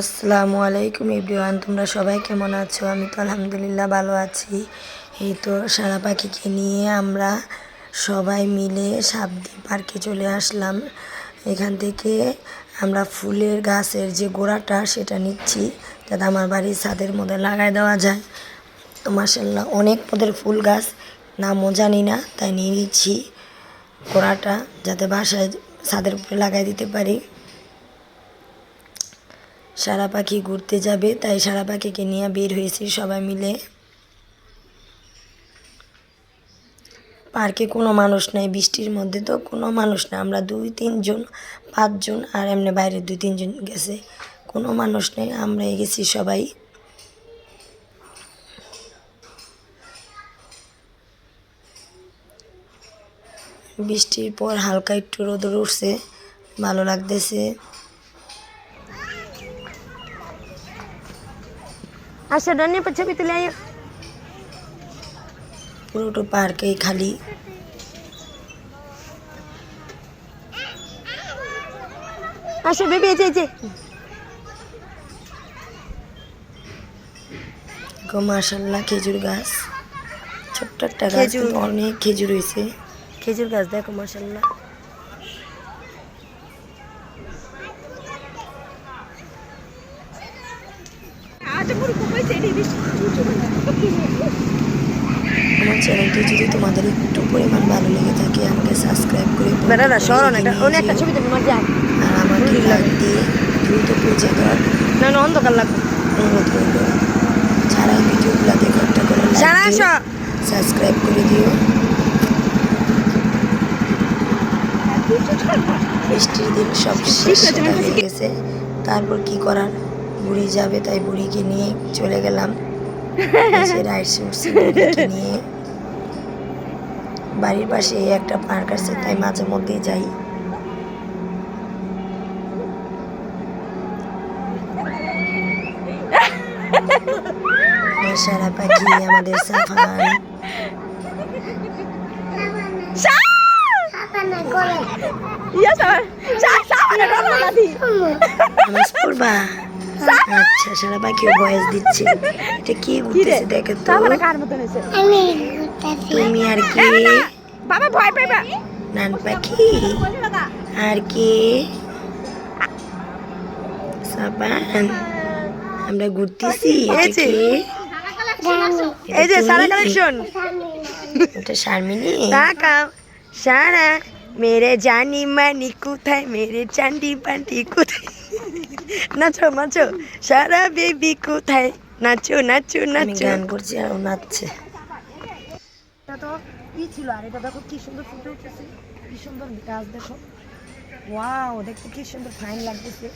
আসসালামু আলাইকুম এভরিওয়ান, তোমরা সবাই কেমন আছো? আমি তো আলহামদুলিল্লাহ ভালো আছি। এই তো সারা পাখিকে নিয়ে আমরা সবাই মিলে সাবদি পার্কে চলে আসলাম। এখান থেকে আমরা ফুলের গাছের যে গোড়াটা, সেটা নিচ্ছি। যাতে আমার বাড়ির ছাদের মধ্যে লাগাই দেওয়া যায়। তো মাসাল্লাহ অনেক পদের ফুল গাছ। নামও জানি না, তাই নিয়ে নিচ্ছি গোড়াটা, যাতে বাসায় ছাদের উপরে লাগাই দিতে পারি। সারা পাখি ঘুরতে যাবে, তাই সারা পাখিকে নিয়ে বের হয়েছি সবাই মিলে। পার্কে কোনো মানুষ নাই, বৃষ্টির মধ্যে তো কোনো মানুষ নেই। আমরা দুই তিনজন, পাঁচজন আর এমনি বাইরে দুই তিনজন গেছে। কোনো মানুষ নেই, আমরা গেছি সবাই। বৃষ্টির পর হালকা একটু রোদ উঠছে, ভালো লাগতেছে। আচ্ছা ডানে পর ছবি তুলে আয়। পুরোটা পার্কেই খালি। আচ্ছা বেবি এই যে গো মাশাল্লাহ খেজুর গাছ। ছোট্ট একটা গাছ অনেক খেজুর হয়েছে। খেজুর গাছ দেখো মাশাল্লাহ। আমার চ্যানেলটি যদি তোমাদের একটু পরিমাণ ভালো লেগে থাকে আমাকে সাবস্ক্রাইব করে বেটারা সরো না নিয়ে অনেক একটা ছবি মজা আর আমাকে লাইক দিয়ে দ্রুত পৌঁছে দেওয়ার না না অন্ধকার লাগবে। অনুরোধ রইল যারা ভিডিওগুলো দেখো একটা করে সাবস্ক্রাইব করে দিও। বৃষ্টির দিন সব শেষ হয়ে গেছে। তারপর কি করার? বুড়ি যাবে তাই বুড়িকে নিয়ে চলে গেলাম। রাইড উঠছি বুড়িকে নিয়ে। বাড়ির পাশে এই একটা পার্ক আছে তাই মাঝে মধ্যেই যাই। সারা পাখি আমাদের সাফান। দি নামাজ পড়বা আচ্ছা সারা পাখিও বয়স দিচ্ছে। এটা কি দেখো তো? কার মতন হইছে তুমি আর কে? বাবা ভয় পাইবা? নান পাখি আর কে? সাবান। আমরা ঘুরতেছি। এটা এই যে। কে? এই যে সারা কালেকশন এটা শারমিনী? তাকাও সারা মেরে জানি মানি কোথায় মেরে চান্ডি পান্ডি কোথায়? নাচো নাচো সারা বেবি কোথায়? নাচো নাচো আমি নাচো। গান করছি আর নাচছে। এটা তো কি ছিল আর এটা দেখো কি সুন্দর ফুটে উঠেছে। কি সুন্দর গাছ দেখো। ওয়াও দেখতে কি সুন্দর ফাইন লাগতেছে।